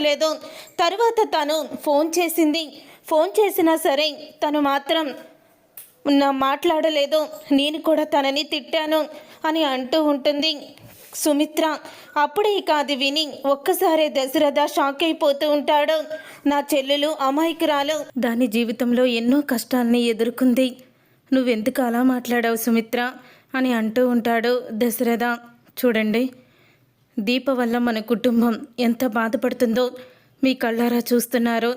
లేదు. తర్వాత తను ఫోన్ చేసింది. ఫోన్ చేసినా సరే తను మాత్రం నా మాట్లాడలేదు. నేను కూడా తనని తిట్టాను అని అంటూ ఉంటుంది. సుమిత్ర అప్పుడే ఇక అది విని ఒక్కసారే దశరథ షాక్ అయిపోతూ ఉంటాడు. నా చెల్లెలు అమాయకురాలు. దాని జీవితంలో ఎన్నో కష్టాల్ని ఎదుర్కొంది. నువ్వెందుకు అలా మాట్లాడావు సుమిత్ర అని అంటూ ఉంటాడు దశరథ. చూడండి దీప వల్ల మన కుటుంబం ఎంత బాధపడుతుందో మీ కళ్ళారా చూస్తున్నారు.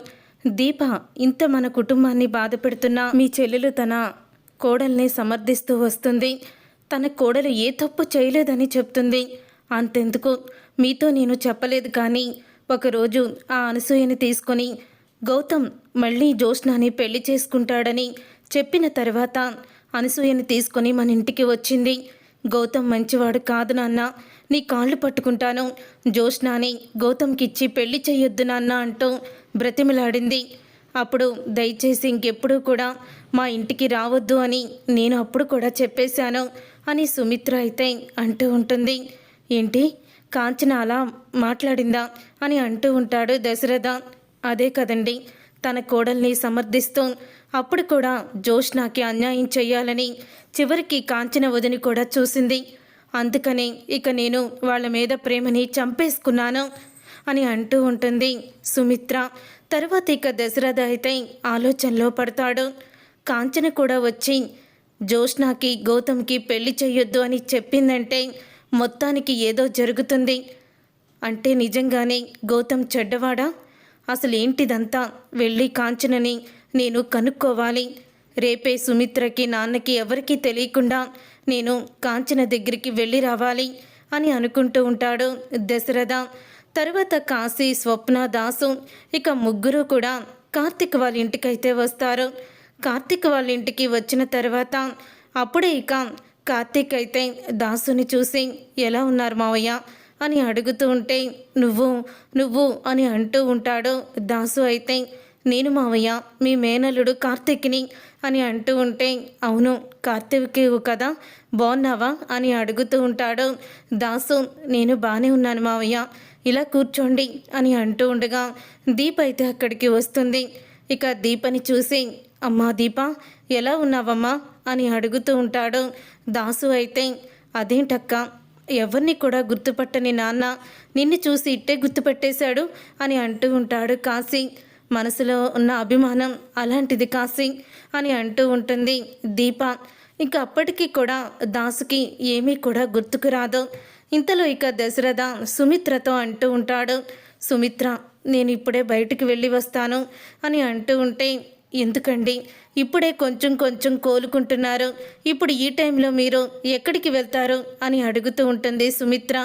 దీప ఇంత మన కుటుంబాన్ని బాధపెడుతున్న మీ చెల్లెలు తన కోడల్ని సమర్థిస్తూ వస్తుంది. తన కోడలు ఏ తప్పు చేయలేదని చెప్తుంది. అంతెందుకు? మీతో నేను చెప్పలేదు కానీ ఒకరోజు ఆ అనసూయని తీసుకొని గౌతమ్ మళ్ళీ జోష్నాని పెళ్ళి చేసుకుంటాడని చెప్పిన తర్వాత అనసూయని తీసుకొని మన ఇంటికి వచ్చింది. గౌతమ్ మంచివాడు కాదు నాన్న. నీ కాళ్ళు పట్టుకుంటాను. జోష్నాని గౌతమ్కిచ్చి పెళ్ళి చెయ్యొద్దు నాన్న అంటూ బ్రతిమిలాడింది. అప్పుడు దయచేసి ఇంకెప్పుడూ కూడా మా ఇంటికి రావద్దు అని నేను అప్పుడు కూడా చెప్పేశాను అని సుమిత్ర అయితే అంటూ ఉంటుంది. ఏంటి? కాంచన అలా మాట్లాడిందా అని అంటూ ఉంటాడు దశరథ. అదే కదండి తన కోడల్ని సమర్థిస్తూ అప్పుడు కూడా జోష్నాకి అన్యాయం చేయాలని చివరికి కాంచన వదిని కూడా చూసింది. అందుకనే ఇక నేను వాళ్ళ మీద ప్రేమని చంపేసుకున్నాను అని అంటూ ఉంటుంది. సుమిత్ర తర్వాత ఇక దశరథ అయితే ఆలోచనలో పడతాడు. కాంచన కూడా వచ్చి జోష్నాకి గౌతమ్కి పెళ్ళి చేయొద్దు అని చెప్పిందంటే మొత్తానికి ఏదో జరుగుతుంది. అంటే నిజంగానే గౌతమ్ చెడ్డవాడా? అసలు ఏంటిదంతా? వెళ్ళి కాంచనని నేను కనుక్కోవాలి. రేపే సుమిత్రకి నాన్నకి ఎవరికీ తెలియకుండా నేను కాంచన దగ్గరికి వెళ్ళి రావాలి అని అనుకుంటూ ఉంటాడు దశరథ. తర్వాత కాశీ స్వప్న దాసు ఇక ముగ్గురు కూడా కార్తిక్ వాళ్ళ ఇంటికైతే వస్తారు. కార్తిక్ వాళ్ళ ఇంటికి వచ్చిన తర్వాత అప్పుడే ఇక కార్తీక్ అయితే దాసుని చూసి ఎలా ఉన్నారు మావయ్య? అని అడుగుతూ ఉంటే నువ్వు నువ్వు అని అంటూ ఉంటాడు దాసు అయితే. నేను మావయ్య మీ మేనల్లుడు కార్తీక్ని అని అంటూ ఉంటే అవును కార్తీక్ కదా? బాగున్నావా అని అడుగుతూ ఉంటాడు. దాసు నేను బాగానే ఉన్నాను మావయ్య. ఇలా కూర్చోండి అని అంటూ ఉండగా దీప అయితే అక్కడికి వస్తుంది. ఇక దీపని చూసి అమ్మా దీప ఎలా ఉన్నావమ్మా? అని అడుగుతూ ఉంటాడు. దాసు అయితే అదేంటక్క? ఎవరిని కూడా గుర్తుపట్టని నాన్న. నిన్ను చూసి ఇట్టే గుర్తుపెట్టేశాడు అని అంటూ ఉంటాడు కాశీ. మనసులో ఉన్న అభిమానం అలాంటిది కాశీ అని అంటూ ఉంటుంది దీప. ఇంక అప్పటికి కూడా దాసుకి ఏమీ కూడా గుర్తుకు రాదు. ఇంతలో ఇక దశరథ సుమిత్రతో అంటూ ఉంటాడు సుమిత్ర నేను ఇప్పుడే బయటికి వెళ్ళి వస్తాను అని అంటూ ఉంటే ఎందుకండి? ఇప్పుడే కొంచెం కొంచెం కోలుకుంటున్నారు. ఇప్పుడు ఈ టైంలో మీరు ఎక్కడికి వెళ్తారు? అని అడుగుతూ ఉంటుంది సుమిత్ర.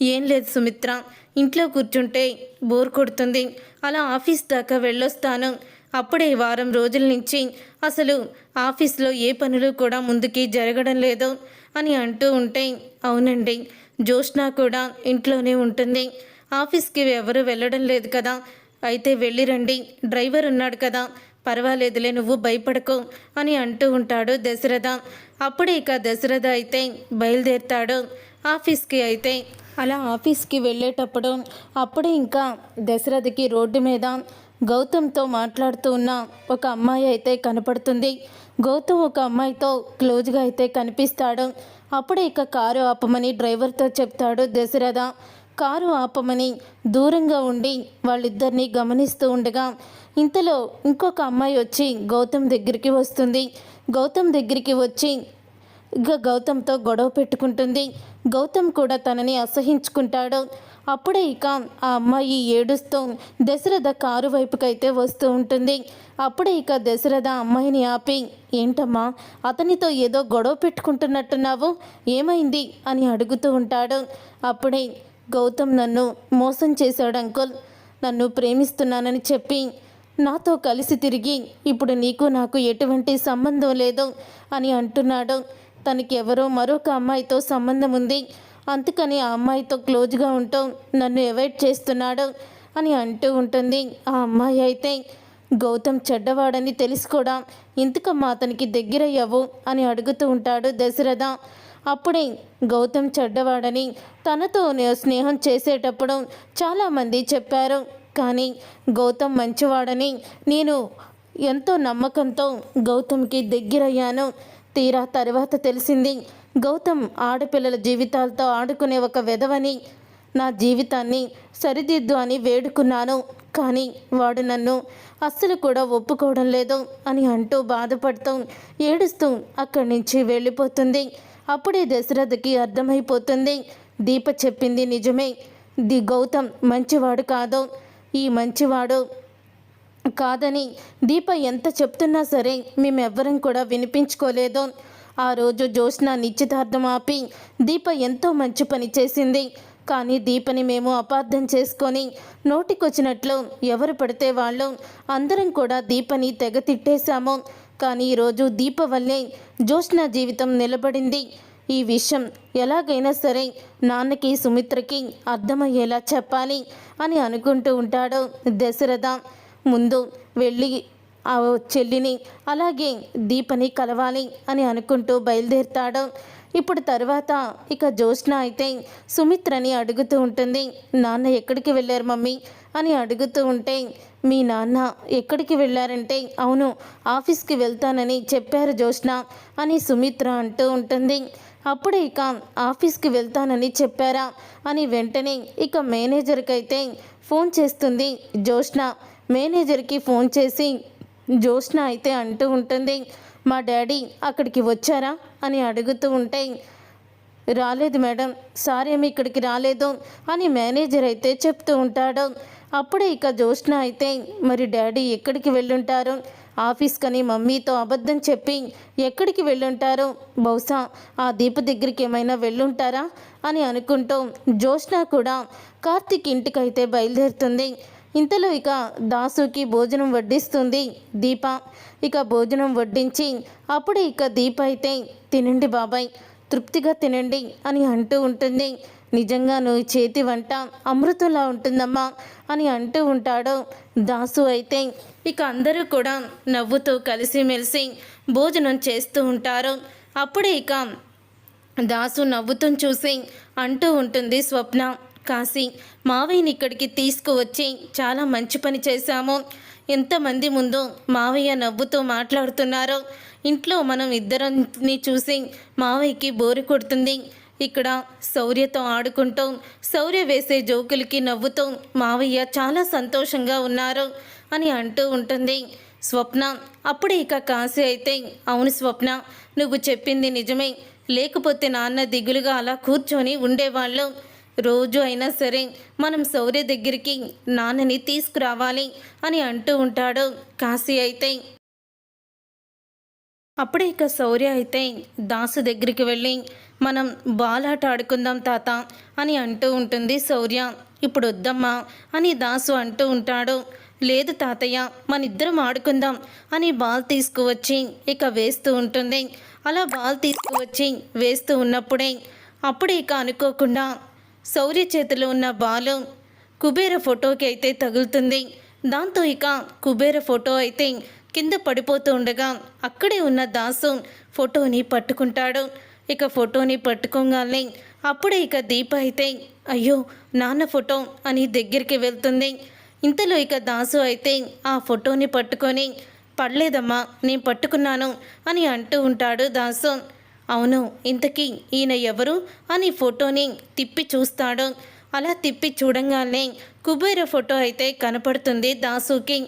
ఏం లేదు సుమిత్ర. ఇంట్లో కూర్చుంటే బోర్ కొడుతుంది. అలా ఆఫీస్ దాకా వెళ్ళొస్తాను. అప్పుడే వారం రోజుల నుంచి అసలు ఆఫీస్లో ఏ పనులు కూడా ముందుకి జరగడం లేదు అని అంటూ ఉంటే అవునండి. జోష్నా కూడా ఇంట్లోనే ఉంటుంది. ఆఫీస్కి ఎవరు వెళ్ళడం లేదు కదా. అయితే వెళ్ళిరండి డ్రైవర్ ఉన్నాడు కదా. పర్వాలేదులే నువ్వు భయపడకు అని అంటూ ఉంటాడు దశరథ. అప్పుడే ఇక దశరథ అయితే బయలుదేరుతాడు. ఆఫీస్కి అయితే అలా ఆఫీస్కి వెళ్ళేటప్పుడు అప్పుడే ఇంకా దశరథకి రోడ్డు మీద గౌతమ్తో మాట్లాడుతూ ఉన్న ఒక అమ్మాయి అయితే కనపడుతుంది. గౌతమ్ ఒక అమ్మాయితో క్లోజ్గా అయితే కనిపిస్తాడు. అప్పుడే ఇక కారు ఆపమని డ్రైవర్తో చెప్తాడు దశరథ. కారు ఆపమని దూరంగా ఉండి వాళ్ళిద్దరిని గమనిస్తూ ఉండగా ఇంతలో ఇంకొక అమ్మాయి వచ్చి గౌతమ్ దగ్గరికి వస్తుంది. గౌతమ్ దగ్గరికి వచ్చి ఇక గౌతమ్తో గొడవ పెట్టుకుంటుంది. గౌతమ్ కూడా తనని అసహించుకుంటాడు. అప్పుడే ఇక ఆ అమ్మాయి ఏడుస్తూ దశరథ కారు వైపుకైతే వస్తూ ఉంటుంది. అప్పుడే ఇక దశరథ అమ్మాయిని ఆపి ఏంటమ్మా అతనితో ఏదో గొడవ పెట్టుకుంటున్నట్టున్నావు? ఏమైంది? అని అడుగుతూ ఉంటాడు. అప్పుడే గౌతమ్ నన్ను మోసం చేశాడు అంకుల్. నన్ను ప్రేమిస్తున్నానని చెప్పి నాతో కలిసి తిరిగి ఇప్పుడు నీకు నాకు ఎటువంటి సంబంధం లేదు అని అంటున్నాడు. తనకి ఎవరో మరొక అమ్మాయితో సంబంధం ఉంది. అందుకని ఆ అమ్మాయితో క్లోజ్గా ఉంటూ నన్ను అవాయిడ్ చేస్తున్నాడు అని అంటూ ఉంటుంది. ఆ అమ్మాయి అయితే గౌతమ్ చెడ్డవాడని తెలిసి కూడా అతనికి దగ్గరయ్యావు? అని అడుగుతూ ఉంటాడు దశరథ. అప్పుడే గౌతమ్ చెడ్డవాడని తనతో స్నేహం చేసేటప్పుడు చాలామంది చెప్పారు. కానీ గౌతమ్ మంచివాడని నేను ఎంతో నమ్మకంతో గౌతమ్కి దగ్గరయ్యాను. తీరా తర్వాత తెలిసింది. గౌతమ్ ఆడపిల్లల జీవితాలతో ఆడుకునే ఒక వెధవని నా జీవితాన్ని సరిదిద్దు అని వేడుకున్నాను. కానీ వాడు నన్ను అస్సలు కూడా ఒప్పుకోవడం లేదు అని అంటూ బాధపడుతూ ఏడుస్తూ అక్కడి నుంచి వెళ్ళిపోతుంది. అప్పుడే దశరథకి అర్థమైపోతుంది. దీప చెప్పింది నిజమే. ది గౌతమ్ మంచివాడు కాదు. ఈ మంచివాడు కాదని దీప ఎంత చెప్తున్నా సరే మేమెవ్వరం కూడా వినిపించుకోలేదు. ఆ రోజు జ్యోత్స్న నిశ్చితార్థం ఆపి దీప ఎంతో మంచి పని చేసింది. కానీ దీపని మేము అపార్థం చేసుకొని నోటికొచ్చినట్లు ఎవరు పడితే వాళ్ళు అందరం కూడా దీపని తెగ తిట్టేశాము. కానీ ఈరోజు దీప వల్లే జ్యోత్స్న జీవితం నిలబడింది. ఈ విషయం ఎలాగైనా సరే నాన్నకి సుమిత్రకి అర్థమయ్యేలా చెప్పాలి అని అనుకుంటూ ఉంటాడు దశరథ. ముందు వెళ్ళి ఆ చెల్లిని అలాగే దీపని కలవాలి అని అనుకుంటూ బయలుదేరుతాడు. ఇప్పుడు తర్వాత ఇక జ్యోత్స్న అయితే సుమిత్రని అడుగుతూ ఉంటుంది నాన్న ఎక్కడికి వెళ్ళారు మమ్మీ? అని అడుగుతూ ఉంటే మీ నాన్న ఎక్కడికి వెళ్ళారంటే అవును ఆఫీస్కి వెళ్తానని చెప్పారు జ్యోత్స్న అని సుమిత్ర అంటూ ఉంటుంది. అప్పుడే ఇక ఆఫీస్కి వెళ్తానని చెప్పారా? అని వెంటనే ఇక మేనేజర్కి అయితే ఫోన్ చేస్తుంది జ్యోత్స్న. మేనేజర్కి ఫోన్ చేసి జ్యోత్స్న అయితే అంటూ ఉంటుంది మా డాడీ అక్కడికి వచ్చారా? అని అడుగుతూ ఉంటే రాలేదు మేడం సార్ ఏమి ఇక్కడికి రాలేదు అని మేనేజర్ అయితే చెప్తూ ఉంటాడు. అప్పుడే ఇక జ్యోత్స్న అయితే మరి డాడీ ఎక్కడికి వెళ్ళుంటారు? ఆఫీస్ కని మమ్మీతో అబద్ధం చెప్పి ఎక్కడికి వెళ్ళుంటారు? బహుశా ఆ దీప దగ్గరికి ఏమైనా వెళ్ళుంటారా? అని అనుకుంటూ జ్యోత్స్న కూడా కార్తీక్ ఇంటికైతే బయలుదేరుతుంది. ఇంతలో ఇక దాసుకి భోజనం వడ్డిస్తుంది దీప. ఇక భోజనం వడ్డించి అప్పుడు ఇక దీప అయితే తినండి బాబాయ్ తృప్తిగా తినండి అని అంటూ ఉంటుంది. నిజంగా నువ్వు చేతి వంట అమృతంలా ఉంటుందమ్మా అని అంటూ ఉంటాడు దాసు అయితే. ఇక అందరూ కూడా నవ్వుతూ కలిసిమెలిసి భోజనం చేస్తూ ఉంటారు. అప్పుడే ఇక దాసు నవ్వుతూ చూసి అంటూ ఉంటుంది స్వప్న. కాశీ మావయ్యని ఇక్కడికి తీసుకువచ్చి చాలా మంచి పని చేశాము. ఎంతమంది ముందు మావయ్య నవ్వుతూ మాట్లాడుతున్నారు. ఇంట్లో మనం ఇద్దరిని చూసి మావయ్యకి బోరు కొడుతుంది. ఇక్కడ శౌర్యతో ఆడుకుంటూ శౌర్య వేసే జోకులకి నవ్వుతూ మావయ్య చాలా సంతోషంగా ఉన్నారు అని అంటూ ఉంటుంది. స్వప్న అప్పుడే ఇక కాశీ అయితే అవును స్వప్న నువ్వు చెప్పింది నిజమే. లేకపోతే నాన్న దిగులుగా అలా కూర్చొని ఉండేవాళ్ళు. రోజు అయినా సరే మనం శౌర్య దగ్గరికి నాన్నని తీసుకురావాలి అని అంటూ ఉంటాడు. కాశీ అయితే అప్పుడే ఇక శౌర్య అయితే దాసు దగ్గరికి వెళ్ళి మనం బాలాట ఆడుకుందాం తాత అని అంటూ ఉంటుంది శౌర్య ఇప్పుడు వద్దమ్మా అని దాసు అంటూ ఉంటాడు. లేదు తాతయ్య మన ఇద్దరం ఆడుకుందాం అని బాల్ తీసుకువచ్చి ఇక వేస్తూ ఉంటుంది. అలా బాల్ తీసుకువచ్చి వేస్తూ ఉన్నప్పుడే అప్పుడే ఇక అనుకోకుండా శౌర్య చేతిలో ఉన్న బాలు కుబేర ఫోటోకి అయితే తగులుతుంది. దాంతో ఇక కుబేర ఫోటో అయితే కింద పడిపోతూ ఉండగా అక్కడే ఉన్న దాసు ఫోటోని పట్టుకుంటాడు. ఇక ఫోటోని పట్టుకోగానే అప్పుడే ఇక దీప అయితే అయ్యో నాన్న ఫోటో అని దగ్గరికి వెళ్తుంది. ఇంతలో ఇక దాసు అయితే ఆ ఫోటోని పట్టుకొని పడలేదమ్మా నేను పట్టుకున్నాను అని అంటూ ఉంటాడు దాసు అవును ఇంతకీ ఈయన ఎవరు అని ఫోటోని తిప్పి చూస్తాడు. అలా తిప్పి చూడంగానే కుబేర ఫోటో అయితే కనపడుతుంది దాసుకి.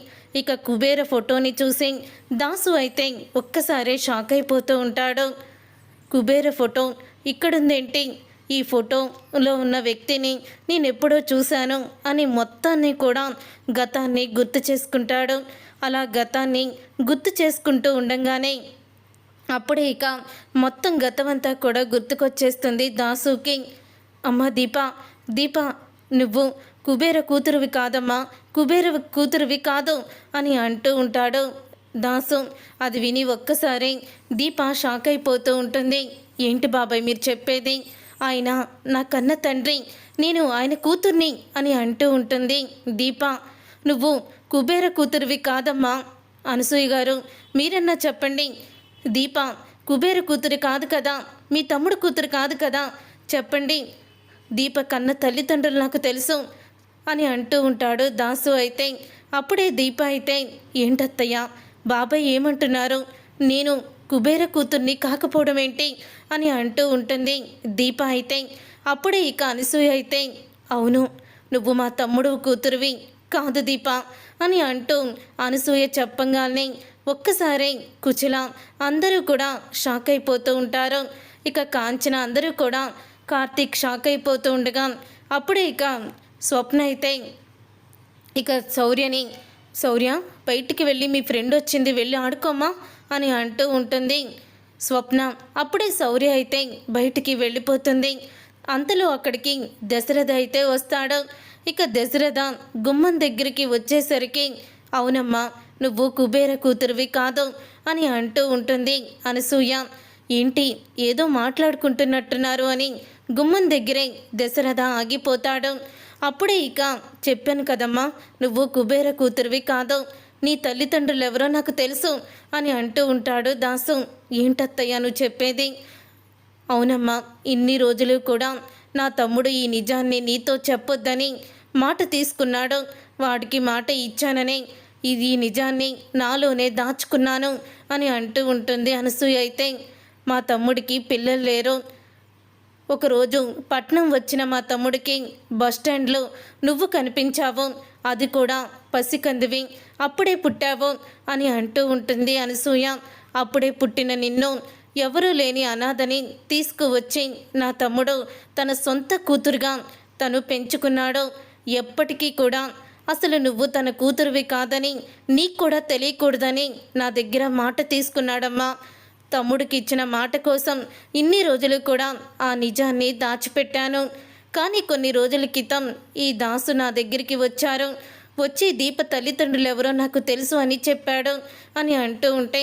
ఇక కుబేర ఫోటోని చూసి దాసు అయితే ఒక్కసారే షాక్ అయిపోతూ ఉంటాడు. కుబేర ఫోటో ఇక్కడుందేంటి? ఈ ఫోటోలో ఉన్న వ్యక్తిని నేను ఎప్పుడో చూశాను అని మొత్తాన్ని కూడా గతాన్ని గుర్తు చేసుకుంటాడు. అలా గతాన్ని గుర్తు చేసుకుంటూ ఉండగానే అప్పుడే ఇక మొత్తం గతమంతా కూడా గుర్తుకొచ్చేస్తుంది దాసుకి. అమ్మ దీప దీప నువ్వు కుబేర కూతురువి కాదమ్మా కుబేర కూతురువి కాదు అని అంటూ ఉంటాడు దాసు. అది విని ఒక్కసారి దీప షాక్ అయిపోతూ ఉంటుంది. ఏంటి బాబాయ్ మీరు చెప్పేది? ఆయన నా కన్న తండ్రి నేను ఆయన కూతుర్ని అని అంటూ ఉంటుంది దీప. నువ్వు కుబేర కూతురువి కాదమ్మా అనసూయ గారు మీరన్నా చెప్పండి దీప కుబేర కూతురు కాదు కదా? మీ తమ్ముడు కూతురు కాదు కదా? చెప్పండి. దీప కన్న తల్లిదండ్రులు నాకు తెలుసు అని అంటూ ఉంటాడు దాసు అయితే. అప్పుడే దీప అయితే ఏంటత్తయ్య బాబాయ్ ఏమంటున్నారు? నేను కుబేర కూతుర్ని కాకపోవడం ఏంటి? అని అంటూ ఉంటుంది దీప అయితే. అప్పుడే ఇక అనసూయ అయితే అవును నువ్వు మా తమ్ముడు కూతురువి కాదు దీప అని అంటూ అనసూయ చెప్పంగానే ఒక్కసారి కుచల అందరూ కూడా షాక్ అయిపోతూ ఉంటారు. ఇక కాంచన అందరూ కూడా కార్తీక్ షాక్ అయిపోతూ ఉండగా అప్పుడే ఇక స్వప్న అయితే ఇక శౌర్యని శౌర్య బయటికి వెళ్ళి మీ ఫ్రెండ్ వచ్చింది వెళ్ళి ఆడుకోమా అని అంటూ ఉంటుంది. స్వప్న అప్పుడే శౌర్య అయితే బయటికి వెళ్ళిపోతుంది. అంతలో అక్కడికి దశరథ అయితే వస్తాడు. ఇక దశరథ గుమ్మం దగ్గరికి వచ్చేసరికి అవునమ్మా నువ్వు కుబేర కూతురువి కాదు అని అంటూ ఉంటుంది అనసూయ. ఏంటి ఏదో మాట్లాడుకుంటున్నట్టున్నారు అని గుమ్మం దగ్గరే దశరథ ఆగిపోతాడు. అప్పుడే ఇక చెప్పాను కదమ్మా నువ్వు కుబేర కూతురువి కాదు నీ తల్లిదండ్రులు ఎవరో నాకు తెలుసు అని అంటూ ఉంటాడు దాసు. ఏంటత్తయ్య నువ్వు చెప్పేది? అవునమ్మా ఇన్ని రోజులు కూడా నా తమ్ముడు ఈ నిజాన్ని నీతో చెప్పొద్దని మాట తీసుకున్నాడు. వాడికి మాట ఇచ్చానని ఇది నిజాన్ని నాలోనే దాచుకున్నాను అని అంటూ ఉంటుంది అనసూయ అయితే. మా తమ్ముడికి పిల్లలు లేరు. ఒకరోజు పట్నం వచ్చిన మా తమ్ముడికి బస్టాండ్లో నువ్వు కనిపించావు. అది కూడా పసికందివి. అప్పుడే పుట్టావు అని అంటూ ఉంటుంది అనసూయ. అప్పుడే పుట్టిన నిన్ను ఎవరూ లేని అనాథని తీసుకువచ్చి నా తమ్ముడు తన సొంత కూతురుగా తను పెంచుకున్నాడు. ఎప్పటికీ కూడా అసలు నువ్వు తన కూతురువి కాదని నీకు కూడా తెలియకూడదని నా దగ్గర మాట తీసుకున్నాడమ్మా. తమ్ముడికి ఇచ్చిన మాట కోసం ఇన్ని రోజులు కూడా ఆ నిజాన్ని దాచిపెట్టాను. కానీ కొన్ని రోజుల క్రితం ఈ దాసు నా దగ్గరికి వచ్చారు. వచ్చి దీప తల్లిదండ్రులు ఎవరో నాకు తెలుసు అని చెప్పాడు అని అంటూ ఉంటే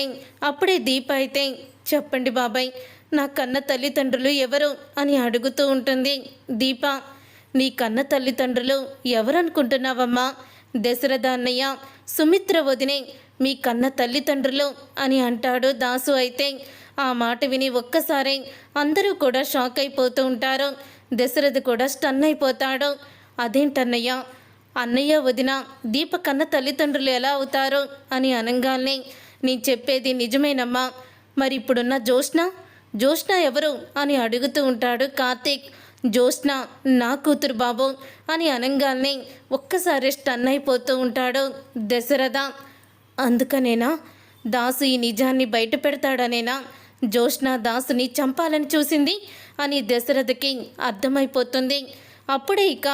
అప్పుడే దీప అయితే చెప్పండి బాబాయ్ నా కన్న తల్లిదండ్రులు ఎవరు అని అడుగుతూ ఉంటుంది. దీప నీ కన్న తల్లిదండ్రులు ఎవరనుకుంటున్నావమ్మా? దశరథ అన్నయ్య సుమిత్ర వదినే మీ కన్న తల్లిదండ్రులు అని అంటాడు దాసు అయితే. ఆ మాట విని ఒక్కసారే అందరూ కూడా షాక్ అయిపోతూ ఉంటారు. దశరథ కూడా స్టన్ అయిపోతాడు. అదేంటన్నయ్య? అన్నయ్య వదిన దీప కన్న తల్లిదండ్రులు ఎలా అవుతారు అని అనగానే నేను చెప్పేది నిజమేనమ్మా. మరి ఇప్పుడున్న జోష్న జోష్న ఎవరు? అని అడుగుతూ ఉంటాడు కార్తీక్. జ్యోత్స్న నా కూతురు బాబు అని అనగానే ఒక్కసారి స్టన్ అయిపోతూ ఉంటాడు దశరథ. అందుకనేనా? దాసు ఈ నిజాన్ని బయట పెడతాడనేనా జ్యోత్స్న దాసుని చంపాలని చూసింది అని దశరథకి అర్థమైపోతుంది. అప్పుడే ఇక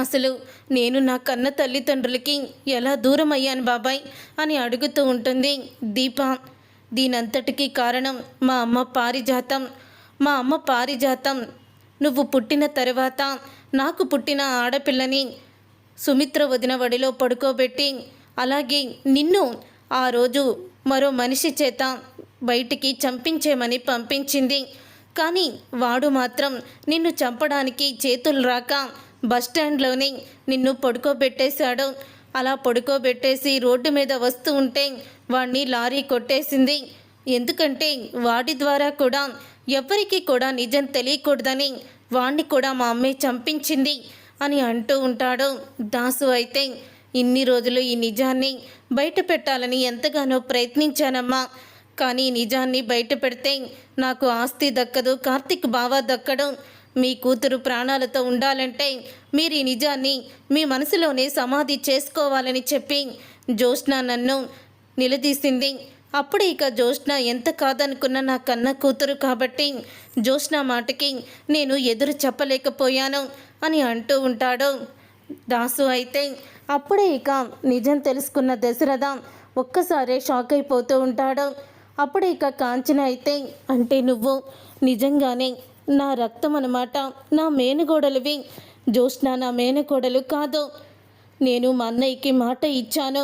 అసలు నేను నా కన్న తల్లిదండ్రులకి ఎలా దూరం అయ్యాను బాబాయ్? అని అడుగుతూ ఉంటుంది దీప. దీనంతటికీ కారణం మా అమ్మ పారిజాతం. మా అమ్మ పారిజాతం నువ్వు పుట్టిన తర్వాత నాకు పుట్టిన ఆడపిల్లని సుమిత్ర వదిన వడిలో పడుకోబెట్టి అలాగే నిన్ను ఆ రోజు మరో మనిషి చేత బయటికి చంపించేమని పంపించింది. కానీ వాడు మాత్రం నిన్ను చంపడానికి చేతులు రాక బస్టాండ్లోనే నిన్ను పడుకోబెట్టేశాడు. అలా పడుకోబెట్టేసి రోడ్డు మీద వస్తూ ఉంటే వాడిని లారీ కొట్టేసింది. ఎందుకంటే వాడి ద్వారా కూడా ఎవ్వరికీ కూడా నిజం తెలియకూడదని వాణ్ణి కూడా మా అమ్మే చంపించింది అని అంటూ ఉంటాడు. దాసు అయితే ఇన్ని రోజులు ఈ నిజాన్ని బయట పెట్టాలని ఎంతగానో ప్రయత్నించానమ్మా. కానీ నిజాన్ని బయట పెడితే నాకు ఆస్తి దక్కదు కార్తిక్ బావ దక్కడం. మీ కూతురు ప్రాణాలతో ఉండాలంటే మీరు ఈ నిజాన్ని మీ మనసులోనే సమాధి చేసుకోవాలని చెప్పి జ్యోత్స్న నన్ను నిలదీసింది. అప్పుడు ఇక జ్యోత్స్న ఎంత కాదనుకున్న నా కన్న కూతురు కాబట్టి జ్యోత్స్న మాటకి నేను ఎదురు చెప్పలేకపోయాను అని అంటూ ఉంటాడు. దాసు అయితే అప్పుడే ఇక నిజం తెలుసుకున్న దశరథ ఒక్కసారే షాక్ అయిపోతూ ఉంటాడు. అప్పుడు ఇక కాంచన అయితే అంటే నువ్వు నిజంగానే నా రక్తం అనమాట నా మేనగోడలువి. జ్యోత్స్న నా మేనకోడలు కాదు నేను మా అన్నయ్యకి మాట ఇచ్చాను.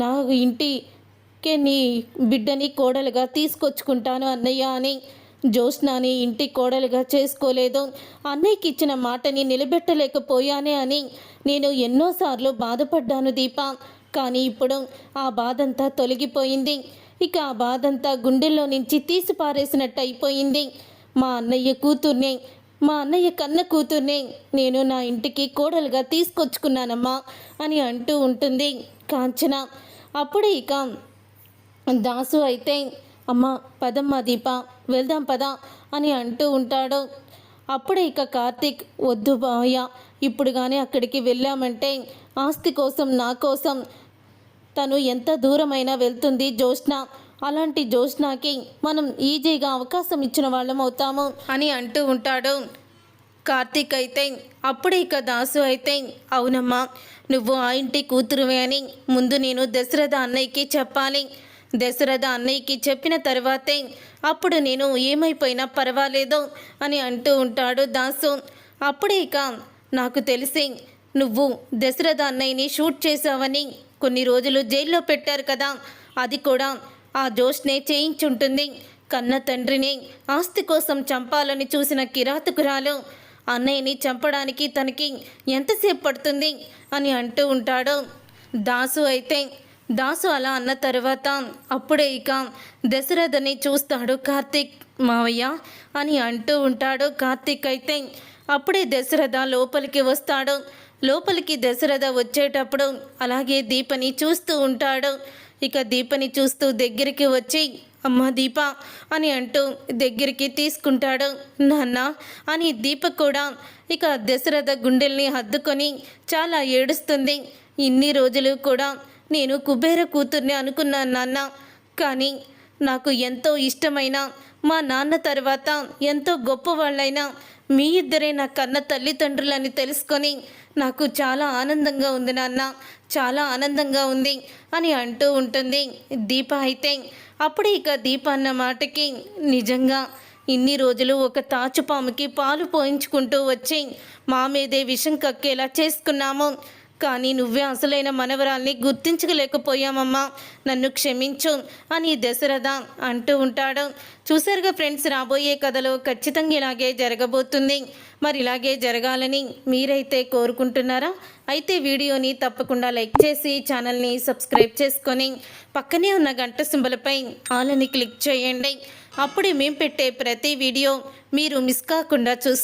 నా ఇప్పటికే నీ బిడ్డని కోడలుగా తీసుకొచ్చుకుంటాను అన్నయ్య అని జ్యోత్స్నాని ఇంటి కోడలుగా చేసుకోలేదు. అన్నయ్యకి ఇచ్చిన మాటని నిలబెట్టలేకపోయానే అని నేను ఎన్నోసార్లు బాధపడ్డాను దీప. కానీ ఇప్పుడు ఆ బాధంతా తొలగిపోయింది. ఇక ఆ బాధంతా గుండెల్లో నుంచి తీసిపారేసినట్టు అయిపోయింది. మా అన్నయ్య కూతుర్ని మా అన్నయ్య కన్న కూతుర్నే నేను నా ఇంటికి కోడలుగా తీసుకొచ్చుకున్నానమ్మా అని అంటూ ఉంటుంది కాంచన. అప్పుడే ఇక దాసు అయితే అమ్మ పదమ్మ దీప వెళ్దాం పద అని అంటూ ఉంటాడు. అప్పుడే ఇక కార్తీక్ వద్దు బావయ్య ఇప్పుడు కానీ అక్కడికి వెళ్ళామంటే ఆస్తి కోసం నా కోసం తను ఎంత దూరమైనా వెళ్తుంది జోష్న అలాంటి జ్యోత్స్నాకి మనం ఈజీగా అవకాశం ఇచ్చిన వాళ్ళం అవుతాము అని అంటూ ఉంటాడు. కార్తీక్ అయితే అప్పుడే ఇక దాసు అయితే అవునమ్మా నువ్వు ఆ ఇంటి కూతురువే అని ముందు నేను దశరథ అన్నయ్యకి చెప్పాలి. దశరథ అన్నయ్యకి చెప్పిన తర్వాతే అప్పుడు నేను ఏమైపోయినా పర్వాలేదు అని అంటూ ఉంటాడు దాసు. అప్పుడే ఇక నాకు తెలిసి నువ్వు దశరథ అన్నయ్యని షూట్ చేశావని కొన్ని రోజులు జైల్లో పెట్టారు కదా అది కూడా ఆ జోష్నే చేయించుంటుంది. కన్న తండ్రిని ఆస్తి కోసం చంపాలని చూసిన కిరాతకురాలు అన్నయ్యని చంపడానికి తనకి ఎంతసేపు పడుతుంది? అని అంటూ ఉంటాడు. దాసు అయితే దాసు అలా అన్న తర్వాత అప్పుడే ఇక దశరథని చూస్తాడు కార్తీక్ మావయ్య అని అంటూ ఉంటాడు. కార్తీక్ అయితే అప్పుడే దశరథ లోపలికి వస్తాడు. లోపలికి దశరథ వచ్చేటప్పుడు అలాగే దీపని చూస్తూ ఉంటాడు. ఇక దీపని చూస్తూ దగ్గరికి వచ్చి అమ్మ దీప అని అంటూ దగ్గరికి తీసుకుంటాడు. నాన్న అని దీప కూడా ఇక దశరథ గుండెల్ని హద్దుకొని చాలా ఏడుస్తుంది. ఇన్ని రోజులు కూడా నేను కుబేర కూతుర్ని అనుకున్నాను నాన్న. కానీ నాకు ఎంతో ఇష్టమైన మా నాన్న తర్వాత ఎంతో గొప్పవాళ్ళైన మీ ఇద్దరే నా కన్న తల్లిదండ్రులని తెలుసుకొని నాకు చాలా ఆనందంగా ఉంది నాన్న. చాలా ఆనందంగా ఉంది అని అంటూ ఉంటుంది దీప అయితే. అప్పుడు ఇక దీప అన్న మాటకి నిజంగా ఇన్ని రోజులు ఒక తాచుపాముకి పాలు పోయించుకుంటూ వచ్చి మా మీదే విషం కక్కేలా చేసుకున్నాము. కానీ నువ్వే అసలైన మనవరాల్ని గుర్తించలేకపోయామమ్మా నన్ను క్షమించు అని దశరథ అంటూ ఉంటాడు. చూసారుగా ఫ్రెండ్స్ రాబోయే కథలో ఖచ్చితంగా ఇలాగే జరగబోతుంది. మరి ఇలాగే జరగాలని మీరైతే కోరుకుంటున్నారా? అయితే వీడియోని తప్పకుండా లైక్ చేసి ఛానల్ని సబ్స్క్రైబ్ చేసుకొని పక్కనే ఉన్న గంట సింబలపై ఆలని క్లిక్ చేయండి. అప్పుడే మేము పెట్టే ప్రతి వీడియో మీరు మిస్ కాకుండా చూసి